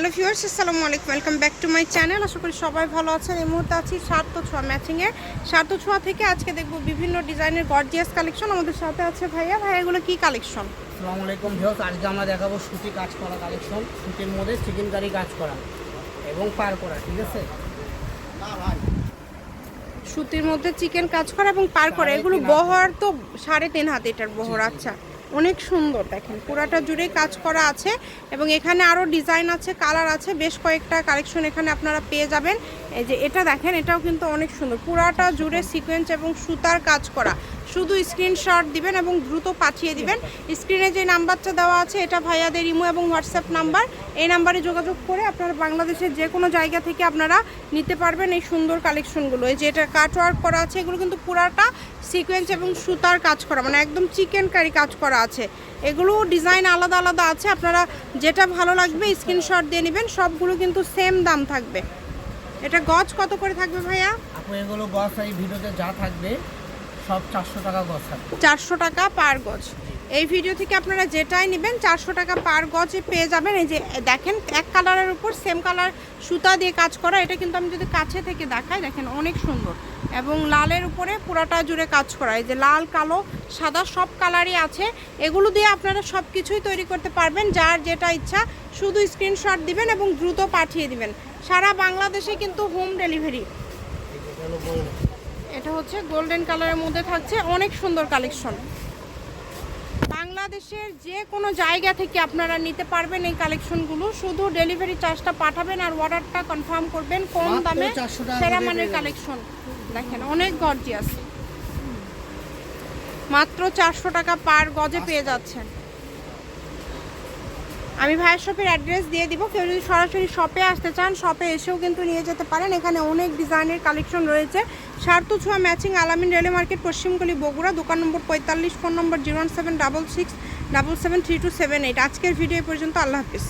Hello viewers আসসালামু আলাইকুম। Welcome back to my channel আশা করি সবাই ভালো আছেন। এই মুহূর্তে আছি সার্থ ছোঁয়া ম্যাচিংয়ে। সার্থ ছোঁয়া থেকে আজকে দেখব বিভিন্ন ডিজাইনের গর্জিয়াস কালেকশন আমাদের সাথে আছে ভাইয়া। ভাইয়া এগুলো কি কালেকশন আসসালামু আলাইকুম ভিউস আজকে আমরা দেখাবো সুতি কাজ করা কালেকশন সুতির মধ্যে চিকেন কারি কাজ করা এবং পার করা ঠিক আছে? সুতির মধ্যে চিকেন কাজ করা এবং পার করা। এগুলো বহর তো সাড়ে তিন হাত এটার বহর আচ্ছা। অনেক সুন্দর, দেখেন। পুরাটা জুড়ে কাজ করা আছে এবং এখানে আরও ডিজাইন আছে কালার আছে, বেশ কয়েকটা কালেকশন এখানে আপনারা পেয়ে যাবেন। এই যে এটা দেখেন, এটাও কিন্তু অনেক সুন্দর। পুরাটা জুড়ে সিকোয়েন্স এবং সুতার কাজ করা। শুধু স্ক্রিনশট দিবেন এবং দ্রুত পাঠিয়ে দিবেন। স্ক্রিনে যে নাম্বারটা দেওয়া আছে, এটা ভাইয়াদের ইমো এবং হোয়াটসঅ্যাপ নাম্বার। এই নাম্বারে যোগাযোগ করে আপনারা বাংলাদেশের যে কোনো জায়গা থেকে আপনারা নিতে পারবেন এই সুন্দর কালেকশনগুলো এই যে এটা কাট ওয়ার্ক করা আছে, এগুলো কিন্তু পুরাটা সিকোয়েন্স এবং সুতার কাজ করা মানে একদম চিকেন কারি কাজ করা আছে। এগুলো ডিজাইন আলাদা আলাদা আছে, আপনারা যেটা ভালো লাগবে স্ক্রিনশট দিয়ে নেবেন, সবগুলো কিন্তু সেম দাম থাকবে। এটা গজ কত করে থাকবে ভাইয়া? আপু এগুলো গছ এই ভিডিওতে যা থাকবে সব চারশো টাকা গছ থাকবে। চারশো টাকা পার গজ। এই ভিডিও থেকে আপনারা যেটাই নেবেন চারশো টাকা পার গজে পেয়ে যাবেন। এই যে দেখেন এক কালারের উপর সেম কালার সুতা দিয়ে কাজ করা। এটা কিন্তু আমি যদি কাছে থেকে দেখাই দেখেন অনেক সুন্দর। এবং লালের উপরে পুরাটা জুড়ে কাজ করা। এই যে লাল কালো সাদা সব কালারই আছে। এগুলো দিয়ে আপনারা সব কিছুই তৈরি করতে পারবেন। যার যেটা ইচ্ছা শুধু স্ক্রিনশট দিবেন এবং দ্রুত পাঠিয়ে দিবেন। সারা বাংলাদেশে কিন্তু হোম ডেলিভারি। এটা হচ্ছে গোল্ডেন কালারের মধ্যে থাকছে অনেক সুন্দর কালেকশন। বাংলাদেশের যে কোনো জায়গা থেকে আপনারা নিতে পারবেন এই কালেকশনগুলো। শুধু ডেলিভারি চার্জটা পাঠাবেন আর অর্ডারটা কনফার্ম করবেন কম দামে সেরা মানের কালেকশন। দেখেন অনেক গর্জিয়াস মাত্র চারশো টাকা পার গজে পেয়ে যাচ্ছেন। আমি ভাইয়ের শপের অ্যাড্রেস দিয়ে দিব। কেউ যদি সরাসরি শপে আসতে চান শপে এসেও কিন্তু নিয়ে যেতে পারেন। এখানে অনেক ডিজাইনের কালেকশন রয়েছে। সার্তু ছোঁয়া ম্যাচিং আলামিন রেলওয়ে মার্কেট পশ্চিমকলি বগুড়া, দোকান নম্বর পঁয়তাল্লিশ phone number zero one seven double six double seven three two seven eight আজকের ভিডিও পর্যন্ত, আল্লাহ হাফিজ।